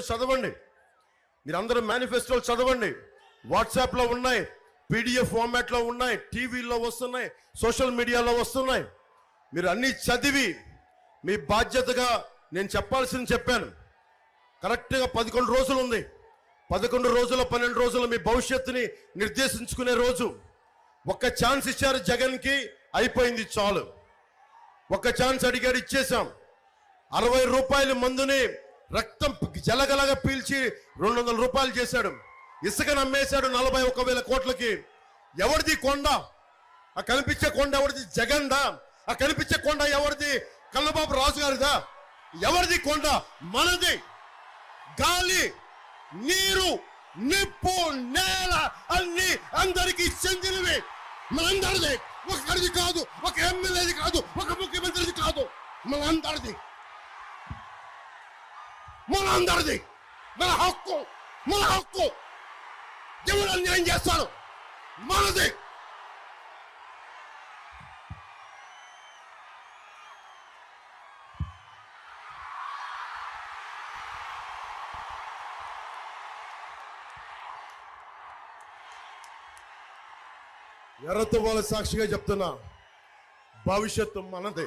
Manifesto చదవండి. మీరందరూ మేనిఫెస్టోలు చదవండి. వాట్సాప్లో ఉన్నాయి పీడిఎఫ్ ఫార్మాట్లో ఉన్నాయి టీవీలో వస్తున్నాయి సోషల్ మీడియాలో వస్తున్నాయి. మీరు అన్నీ చదివి మీ బాధ్యతగా నేను చెప్పాల్సింది చెప్పాను. కరెక్ట్గా పదకొండు రోజులు ఉంది. పదకొండు రోజుల పన్నెండు రోజులు మీ భవిష్యత్తుని నిర్దేశించుకునే రోజు. ఒక్క ఛాన్స్ ఇచ్చారు జగన్కి అయిపోయింది చాలు. ఒక్క ఛాన్స్ అడిగాడు ఇచ్చేశాం. అరవై రూపాయల మందుని రక్తం జలగలగా పీల్చి రెండు వందల రూపాయలు చేశాడు. ఇసుక నమ్మేశాడు నలభై ఒక వేల కోట్లకి. ఎవరిది కొండ? ఆ కనిపించే కొండ ఎవరిది? జగన్దా ఆ కనిపించే కొండ ఎవరిది? కల్లబాబు రాజు గారిదా ఎవరిది కొండ? మనది. గాలి నీరు నిప్పు నేల అన్ని అందరికీ చెందినవి. మనందరిది. ఒకరిది కాదు ఒక ఎమ్మెల్యేది కాదు ఒక ముఖ్యమంత్రిది కాదు మనందరిది. మనందరిది మన హక్కు మన హక్కు. దేవుడు అన్యాయం చేస్తాడు? మనది. ఎర్రతో వాళ్ళ సాక్షిగా చెప్తున్నా భవిష్యత్తు మనదే.